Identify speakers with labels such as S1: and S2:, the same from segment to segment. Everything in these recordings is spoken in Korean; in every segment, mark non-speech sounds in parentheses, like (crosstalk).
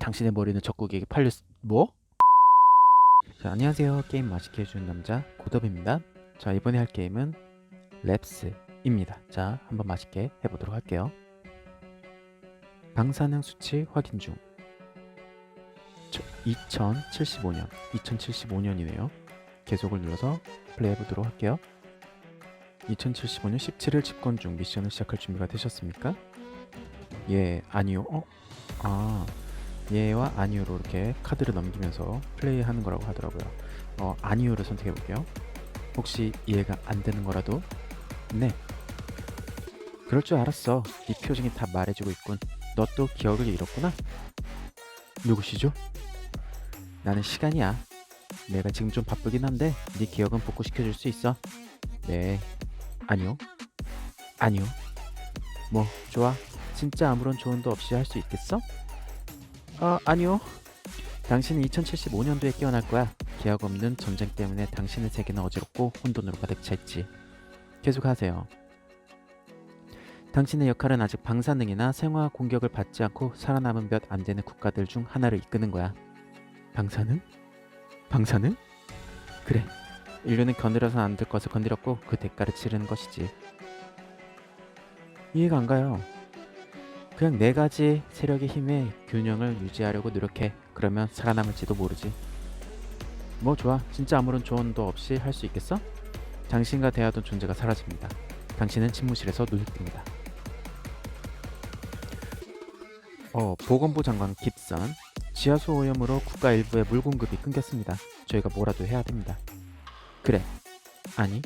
S1: 당신의 머리는 적국에게 팔렸... 뭐? 자, 안녕하세요. 게임 맛있게 해주는 남자 고덥입니다. 자, 이번에 할 게임은 랩스입니다. 자, 한번 맛있게 해보도록 할게요. 방사능 수치 확인 중. 2075년, 2075년이네요. 계속을 눌러서 플레이 해보도록 할게요. 2075년 17일 집권 중 미션을 시작할 준비가 되셨습니까? 예, 아니요. 어? 아, 예와 아니요로 이렇게 카드를 넘기면서 플레이하는 거라고 하더라고요. 어, 아니요를 선택해 볼게요. 혹시 이해가 안 되는 거라도 네. 그럴 줄 알았어. 네 표정이 다 말해주고 있군. 너 또 기억을 잃었구나. 누구시죠? 나는 시간이야. 내가 지금 좀 바쁘긴 한데 네 기억은 복구시켜 줄 수 있어. 네. 아니요. 아니요. 뭐 좋아. 진짜 아무런 조언도 없이 할 수 있겠어? 아, 아니요. 당신은 2075년도에 깨어날 거야. 기약 없는 전쟁 때문에 당신의 세계는 어지럽고 혼돈으로 가득 차 있지. 계속하세요. 당신의 역할은 아직 방사능이나 생화 공격을 받지 않고 살아남은 몇 안 되는 국가들 중 하나를 이끄는 거야. 방사능? 방사능? 그래. 인류는 거느려서 안될 것을 건드렸고 그 대가를 치르는 것이지. 이해가 안 가요. 그냥 네 가지 세력의 힘에 균형을 유지하려고 노력해. 그러면 살아남을지도 모르지. 뭐 좋아. 진짜 아무런 조언도 없이 할 수 있겠어? 당신과 대하던 존재가 사라집니다. 당신은 침무실에서 뜹니다. 어, 보건부 장관 깁선. 지하수 오염으로 국가 일부의 물 공급이 끊겼습니다. 저희가 뭐라도 해야 됩니다. 그래. 아니.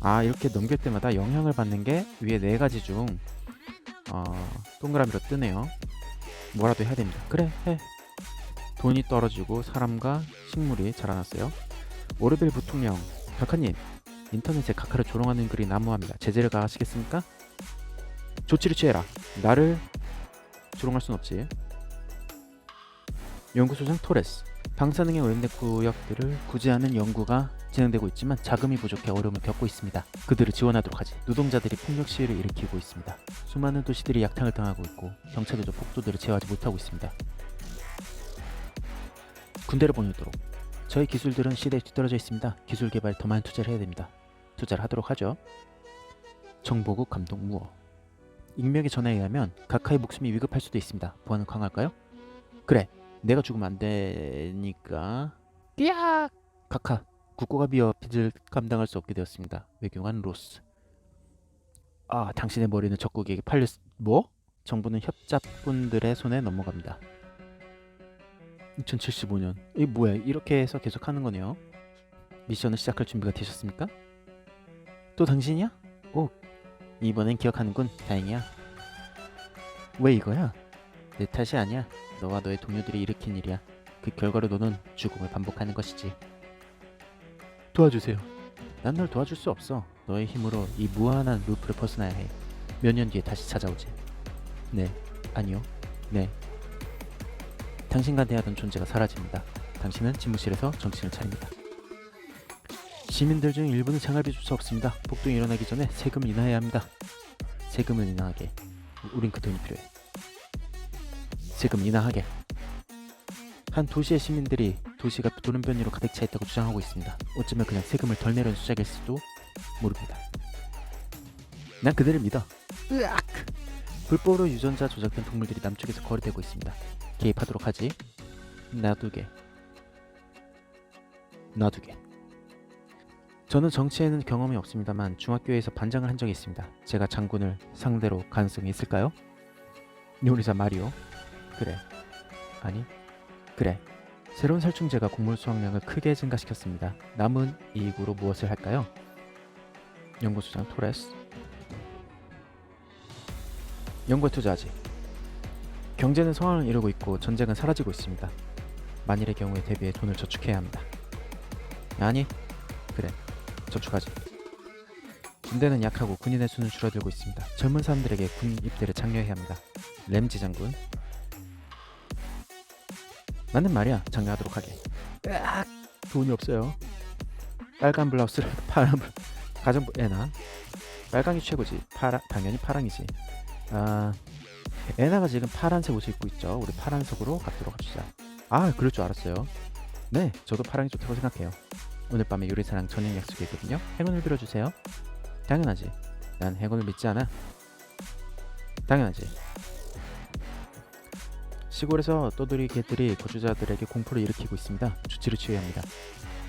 S1: 아, 이렇게 넘길 때마다 영향을 받는 게 위에 네 가지 중 어, 동그라미로 뜨네요. 뭐라도 해야 됩니다. 그래, 해. 돈이 떨어지고 사람과 식물이 자라났어요. 오르빌 부통령, 각하님, 인터넷에 각하를 조롱하는 글이 난무합니다. 제재를 가하시겠습니까? 조치를 취해라. 나를 조롱할 순 없지. 연구소장 토레스, 방사능에 오염된 구역들을 구제하는 연구가 진행되고 있지만 자금이 부족해 어려움을 겪고 있습니다. 그들을 지원하도록 하지. 노동자들이 폭력 시위를 일으키고 있습니다. 수많은 도시들이 약탈을 당하고 있고 경찰들도 폭도들을 제어하지 못하고 있습니다. 군대를 보내도록. 저희 기술들은 시대에 뒤떨어져 있습니다. 기술 개발 더 많은 투자를 해야 됩니다. 투자를 하도록 하죠. 정보국 감독 무어. 익명의 전화에 의하면 각하의 목숨이 위급할 수도 있습니다. 보안을 강화할까요? 그래. 내가 죽으면 안 되니까. 끼악! 각하. 국고가 비어 빚을 감당할 수 없게 되었습니다. 외교관 로스. 아, 당신의 머리는 적국에게 팔렸... 뭐? 정부는 협잡꾼들의 손에 넘어갑니다. 2075년. 이게 뭐야? 이렇게 해서 계속 하는 거네요. 미션을 시작할 준비가 되셨습니까? 또 당신이야? 오, 이번엔 기억하는군. 다행이야. 왜 이거야? 내 탓이 아니야. 너와 너의 동료들이 일으킨 일이야. 그 결과로 너는 죽음을 반복하는 것이지. 도와주세요. 난 널 도와줄 수 없어. 너의 힘으로 이 무한한 루프를 벗어나야 해. 몇 년 뒤에 다시 찾아오지. 네, 아니요, 네. 당신과 대하던 존재가 사라집니다. 당신은 집무실에서 정신을 차립니다. 시민들 중 일부는 생활비 줄수 없습니다. 폭동이 일어나기 전에 세금을 인하해야 합니다. 세금을 인하하게. 우린 그 돈이 필요해. 세금 인하하게. 한 도시의 시민들이 도시가 돌연변이로 가득 차 있다고 주장하고 있습니다. 어쩌면 그냥 세금을 덜 내려는 수작일 수도 모릅니다. 난 그들을 믿어. 으악! 불법으로 유전자 조작된 동물들이 남쪽에서 거래되고 있습니다. 개입하도록 하지. 놔두게. 놔두게. 저는 정치에는 경험이 없습니다만 중학교에서 반장을 한 적이 있습니다. 제가 장군을 상대로 가능성이 있을까요? 요리사 마리오. 그래. 아니. 그래. 새로운 살충제가 곡물 수확량을 크게 증가시켰습니다. 남은 이익으로 무엇을 할까요? 연구소장 토레스. 연구에 투자하지. 경제는 성황을 이루고 있고 전쟁은 사라지고 있습니다. 만일의 경우에 대비해 돈을 저축해야 합니다. 아니, 그래, 저축하지. 군대는 약하고 군인의 수는 줄어들고 있습니다. 젊은 사람들에게 군 입대를 장려해야 합니다. 램지 장군. 맞는 말이야. 장려하도록 하게. 으악! 돈이 없어요. 빨간 블라우스를 (laughs) 파란 블 가정부 애나 빨강이 최고지. 파라 당연히 파랑이지. 아 에나가 지금 파란색 옷을 입고 있죠. 우리 파란색으로 갖도록 합시다. 아, 그럴 줄 알았어요. 네, 저도 파랑이 좋다고 생각해요. 오늘 밤에 요리사랑 저녁 약속이 있거든요. 행운을 빌어주세요. 당연하지. 난 행운을 믿지 않아. 당연하지. 시골에서 떠돌이 개들이 거주자들에게 공포를 일으키고 있습니다. 조치를 취해야 합니다.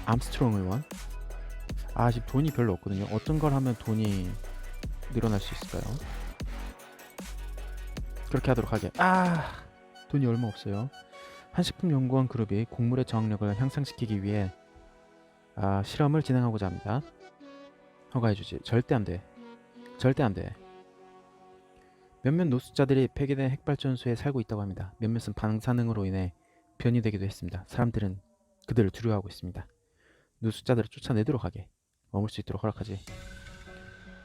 S1: 암스트롱 의원. 아, 지금 돈이 별로 없거든요. 어떤 걸 하면 돈이 늘어날 수 있을까요? 그렇게 하도록 하게. 아, 돈이 얼마 없어요. 한식품연구원 그룹이 곡물의 저항력을 향상시키기 위해 아, 실험을 진행하고자 합니다. 허가해주지. 절대 안 돼. 절대 안 돼. 몇몇 노숙자들이 폐기된 핵발전소에 살고 있다고 합니다. 몇몇은 방사능으로 인해 변이 되기도 했습니다. 사람들은 그들을 두려워하고 있습니다. 노숙자들을 쫓아내도록 하게. 머물 수 있도록 허락하지.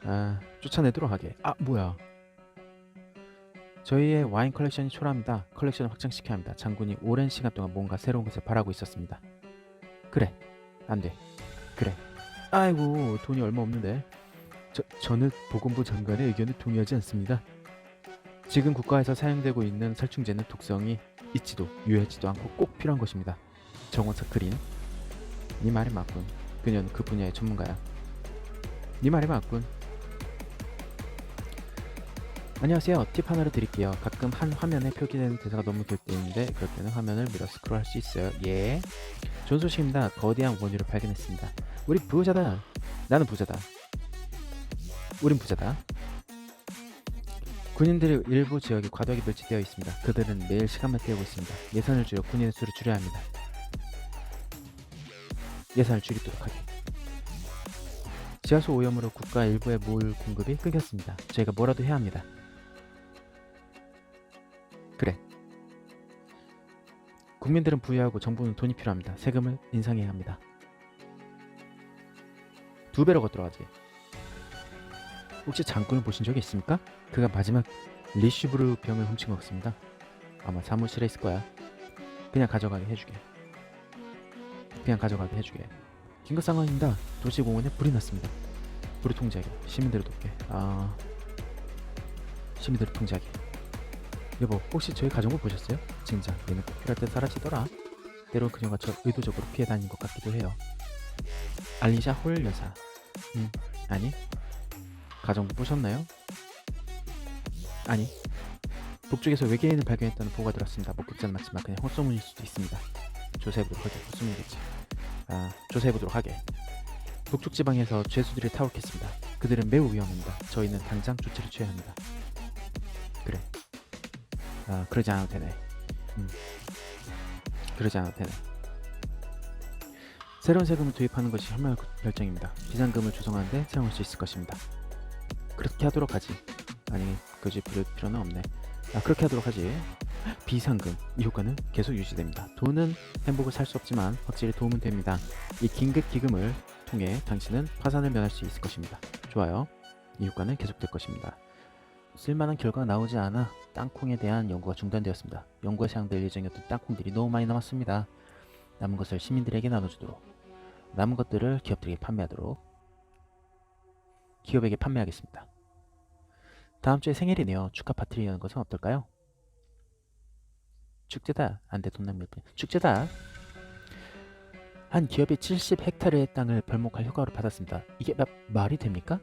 S1: 아, 쫓아내도록 하게. 아, 뭐야. 저희의 와인 컬렉션이 초라합니다. 컬렉션을 확장시켜야 합니다. 장군이 오랜 시간 동안 뭔가 새로운 것을 바라고 있었습니다. 그래, 안 돼. 그래. 아이고, 돈이 얼마 없는데. 저, 저는 보건부 장관의 의견에 동의하지 않습니다. 지금 국가에서 사용되고 있는 살충제는 독성이 있지도 유해하지도 않고 꼭 필요한 것입니다. 정원석 그린. 네 말이 맞군. 그녀는 그 분야의 전문가야. 네 말이 맞군. 안녕하세요. 팁 하나를 드릴게요. 가끔 한 화면에 표기되는 대사가 너무 길때 있는데 그럴 때는 화면을 밀어 스크롤할 수 있어요. 예. 좋은 소식입니다. 거대한 원유를 발견했습니다. 우리 부자다. 나는 부자다. 우린 부자다. 군인들의 일부 지역에 과도하게 배치되어 있습니다. 그들은 매일 시간만 때우고 있습니다. 예산을 줄여 군인의 수를 줄여야 합니다. 예산을 줄이도록 하게. 지하수 오염으로 국가 일부의 물 공급이 끊겼습니다. 저희가 뭐라도 해야 합니다. 그래. 국민들은 부유하고 정부는 돈이 필요합니다. 세금을 인상해야 합니다. 두 배로 걷들어가지. 혹시 장군을 보신 적이 있습니까? 그가 마지막 리슈브르 병을 훔친 것 같습니다. 아마 사무실에 있을 거야. 그냥 가져가게 해주게. 그냥 가져가게 해주게. 긴급 상황입니다. 도시 공원에 불이 났습니다. 불을 통제하게. 시민들을 돕게. 아 시민들을 통제하게. 여보, 혹시 저희 가정부 보셨어요? 진짜 얘는 꼭 필요할 때 사라지더라. 때론 그녀가 저 의도적으로 피해 다닌 것 같기도 해요. 알리샤 홀 여사. 음, 아니. 가정부 보셨나요? 아니. 북쪽에서 외계인을 발견했다는 보고가 들었습니다. 목격자는 맞지만 그냥 헛소문일 수도 있습니다. 조사해보도록 하게. 헛소문이겠지. 아, 조사해보도록 하게. 북쪽 지방에서 죄수들이 타올했습니다. 그들은 매우 위험합니다. 저희는 당장 조치를 취해야 합니다. 그래. 아, 그러지 않아도 되네. 음. 그러지 않아도 되네. 새로운 세금을 도입하는 것이 현명한 결정입니다. 비상금을 조성하는데 사용할 수 있을 것입니다. 그렇게 하도록 하지. 아니, 굳이 부를 필요는 없네. 아, 그렇게 하도록 하지. 비상금 이 효과는 계속 유지됩니다. 돈은 행복을 살 수 없지만 확실히 도움은 됩니다. 이 긴급 기금을 통해 당신은 파산을 면할 수 있을 것입니다. 좋아요. 이 효과는 계속될 것입니다. 쓸만한 결과가 나오지 않아 땅콩에 대한 연구가 중단되었습니다. 연구에 사용될 예정이었던 땅콩들이 너무 많이 남았습니다. 남은 것을 시민들에게 나눠주도록 남은 것들을 기업들에게 판매하도록 기업에게 판매하겠습니다. 다음 주에 생일이네요. 축하 파티를 여는 것은 어떨까요? 축제다. 안돼 돈 낭비. 축제다. 한 기업이 70 헥타르의 땅을 벌목할 휴가를 받았습니다. 이게 마, 말이 됩니까?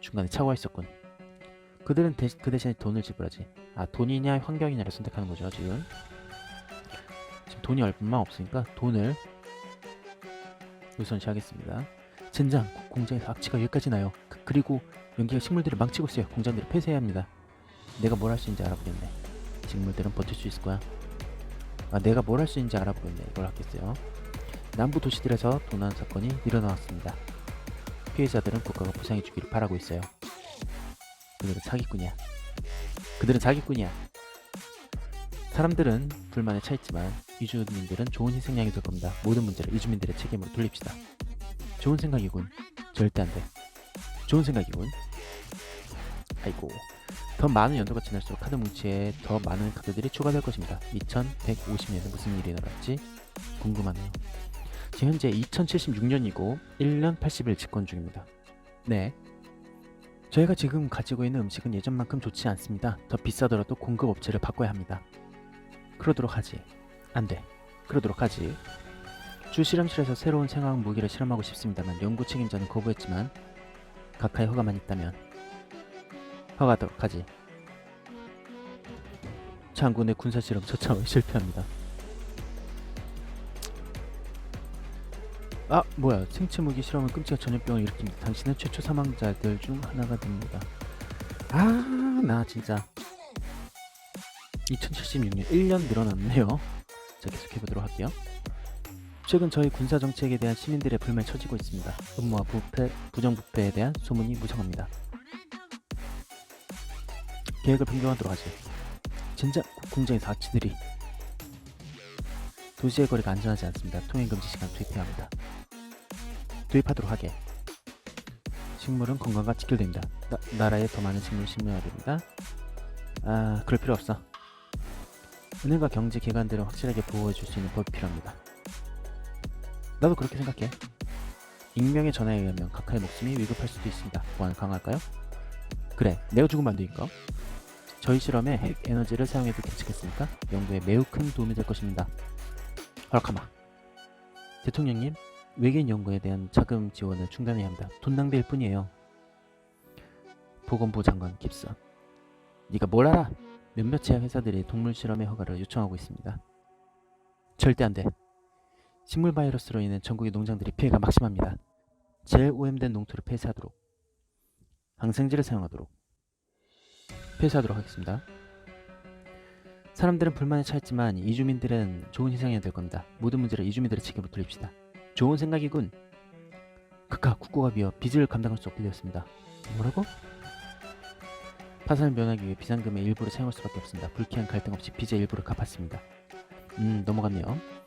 S1: 중간에 착오가 있었군. 그들은 대, 그 대신에 돈을 지불하지. 아 돈이냐 환경이냐를 선택하는 거죠 지금. 지금 돈이 얼마 없으니까 돈을 우선시하겠습니다. 젠장 공장에서 악취가 여기까지 나요. 그, 리고 연기가 식물들을 망치고 있어요. 공장들을 폐쇄해야 합니다. 내가 뭘 할 수 있는지 알아보겠네. 식물들은 버틸 수 있을 거야. 아 내가 뭘 할 수 있는지 알아보겠네. 이걸 하겠어요. 남부 도시들에서 도난 사건이 일어나왔습니다. 피해자들은 국가가 보상해 주기를 바라고 있어요. 그들은 사기꾼이야. 그들은 사기꾼이야. 사람들은 불만에 차 있지만 이주민들은 좋은 희생양이 될 겁니다. 모든 문제를 이주민들의 책임으로 돌립시다. 좋은 생각이군. 절대 안 돼. 좋은 생각이군. 아이고. 더 많은 연도가 지날수록 카드 뭉치에 더 많은 카드들이 추가될 것입니다. 2150년에 무슨 일이 일어날지 궁금하네요. 지금 현재 2076년이고 1년 80일 집권 중입니다. 네. 저희가 지금 가지고 있는 음식은 예전만큼 좋지 않습니다. 더 비싸더라도 공급 업체를 바꿔야 합니다. 그러도록 하지. 안 돼. 그러도록 하지. 주 실험실에서 새로운 생화학 무기를 실험하고 싶습니다만 연구 책임자는 거부했지만 각하의 허가만 있다면 허가하도록 하지. 장군의 군사 실험 처참하게 실패합니다. 아 뭐야 생체 무기 실험은 끔찍한 전염병을 일으킵니다. 당신은 최초 사망자들 중 하나가 됩니다. 아 나 진짜 2076년 1년 늘어났네요. 자 계속 해보도록 할게요. 최근 저희 군사 정책에 대한 시민들의 불만이 처지고 있습니다. 음모와 부패, 부정부패에 대한 소문이 무성합니다. 계획을 변경하도록 하지. 진짜 공장에서 아치들이 도시의 거리가 안전하지 않습니다. 통행 금지 시간 투입해야 합니다. 투입하도록 하게. 식물은 건강과 직결됩니다. 나, 나라에 더 많은 식물을 심어야 됩니다. 아, 그럴 필요 없어. 은행과 경제 기관들은 확실하게 보호해 줄 수 있는 법이 필요합니다. 나도 그렇게 생각해. 익명의 전화에 의하면 각하의 목숨이 위급할 수도 있습니다. 보안 강할까요? 그래, 내가 죽으면 안 되니까. 저희 실험에 핵 에너지를 사용해도 괜찮겠습니까? 연구에 매우 큰 도움이 될 것입니다. 허락하마. 대통령님, 외계인 연구에 대한 자금 지원을 중단해야 합니다. 돈 낭비일 뿐이에요. 보건부 장관 깁스. 네가 뭘 알아? 몇몇의 회사들이 동물 실험의 허가를 요청하고 있습니다. 절대 안 돼. 식물 바이러스로 인해 전국의 농장들이 피해가 막심합니다. 제일 오염된 농토를 폐쇄하도록, 항생제를 사용하도록, 폐쇄하도록 하겠습니다. 사람들은 불만에 차있지만 이주민들은 좋은 희생이 될 겁니다. 모든 문제를 이주민들의 책임으로 돌립시다. 좋은 생각이군. 극하 국고가 비어 빚을 감당할 수 없게 되었습니다. 뭐라고? 파산을 면하기 위해 비상금의 일부를 사용할 수밖에 없습니다. 불쾌한 갈등 없이 빚의 일부를 갚았습니다. 음, 넘어갔네요.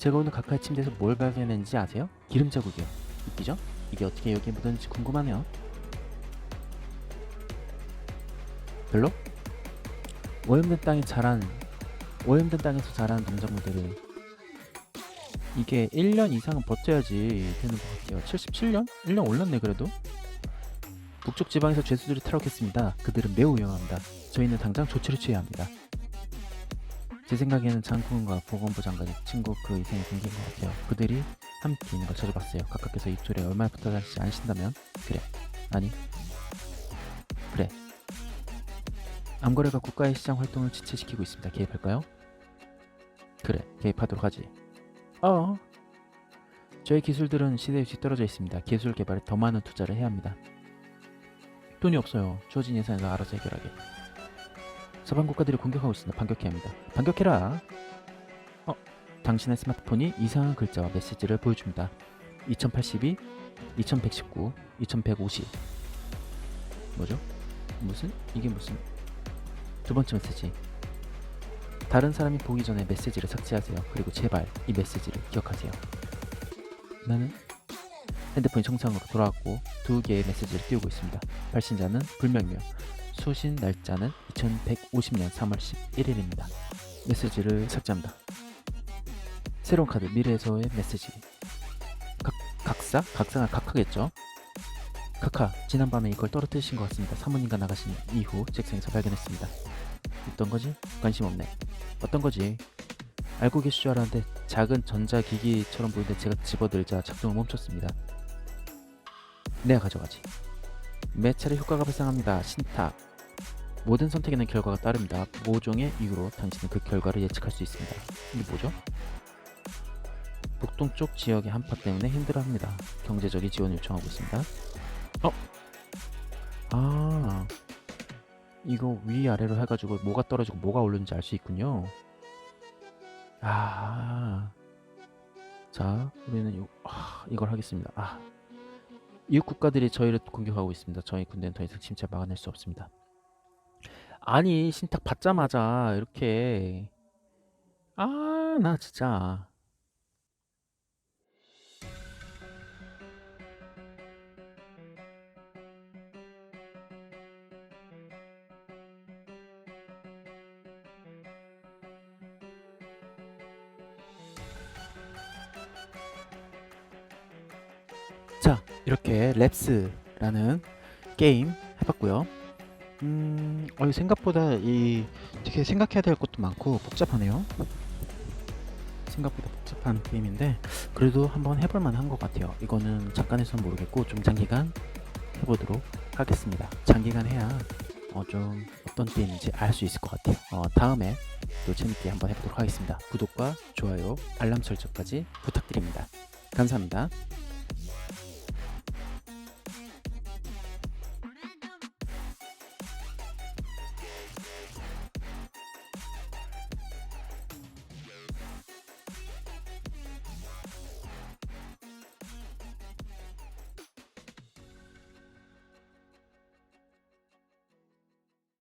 S1: 제가 오늘 각하의 침대에서 뭘 발견했는지 아세요? 기름 자국이요. 웃기죠? 이게 어떻게 여기에 묻었는지 궁금하네요. 별로? 오염된 땅에 자란 오염된 땅에서 자란 농작물들을 이게 1년 이상은 버텨야지 되는 것 같아요. 77년? 1년 올랐네 그래도. 북쪽 지방에서 죄수들이 탈옥했습니다. 그들은 매우 위험합니다. 저희는 당장 조치를 취해야 합니다. 제 생각에는 장군과 보건부 장관이 친구 그 이상의 관계인 것 같아요. 그들이 함께 있는 걸 자주 봤어요. 각각께서 입술에 얼마나 붙어 다니지 않으신다면 그래. 아니. 그래. 암거래가 국가의 시장 활동을 지체시키고 있습니다. 개입할까요? 그래. 개입하도록 하지. 어. 저희 기술들은 시대에 뒤떨어져 있습니다. 기술 개발에 더 많은 투자를 해야 합니다. 돈이 없어요. 주어진 예산에서 알아서 해결하게. 서방 국가들이 공격하고 있습니다. 반격해야 합니다. 반격해라. 어, 당신의 스마트폰이 이상한 글자와 메시지를 보여줍니다. 2082, 2119, 2150. 뭐죠? 무슨? 이게 무슨? 두 번째 메시지. 다른 사람이 보기 전에 메시지를 삭제하세요. 그리고 제발 이 메시지를 기억하세요. 나는 핸드폰이 정상으로 돌아왔고 두 개의 메시지를 띄우고 있습니다. 발신자는 불명이며 수신 날짜는 2150년 3월 11일입니다. 메시지를 삭제합니다. 새로운 카드 미래에서의 메시지. 각, 각사? 각사가 각하겠죠? 각하, 지난밤에 이걸 떨어뜨리신 것 같습니다. 사모님과 나가신 이후 책상에서 발견했습니다. 어떤 거지? 관심 없네. 어떤 거지? 알고 계실 줄 알았는데 작은 전자기기처럼 보이는데 제가 집어들자 작동을 멈췄습니다. 내가 가져가지. 매찰의 효과가 발생합니다. 신탁. 모든 선택에는 결과가 따릅니다. 모종의 이유로 당신은 그 결과를 예측할 수 있습니다. 이게 뭐죠? 북동쪽 지역의 한파 때문에 힘들어합니다. 경제적인 지원을 요청하고 있습니다. 어? 아, 이거 위아래로 해가지고 뭐가 떨어지고 뭐가 오르는지 알 수 있군요. 아, 자, 우리는 요, 아, 이걸 하겠습니다. 아, 이웃 국가들이 저희를 공격하고 있습니다. 저희 군대는 더 이상 침체 막아낼 수 없습니다. 아니 신탁 받자마자 이렇게 아 나 진짜 자 이렇게 랩스라는 게임 해봤고요. 음, 어, 생각보다 이 되게 생각해야 될 것도 많고 복잡하네요. 생각보다 복잡한 게임인데 그래도 한번 해볼 만한 것 같아요. 이거는 잠깐에서는 모르겠고 좀 장기간 해보도록 하겠습니다. 장기간 해야 어, 좀 어떤 게임인지 알 수 있을 것 같아요. 어, 다음에 또 재밌게 한번 해보도록 하겠습니다. 구독과 좋아요, 알람 설정까지 부탁드립니다. 감사합니다.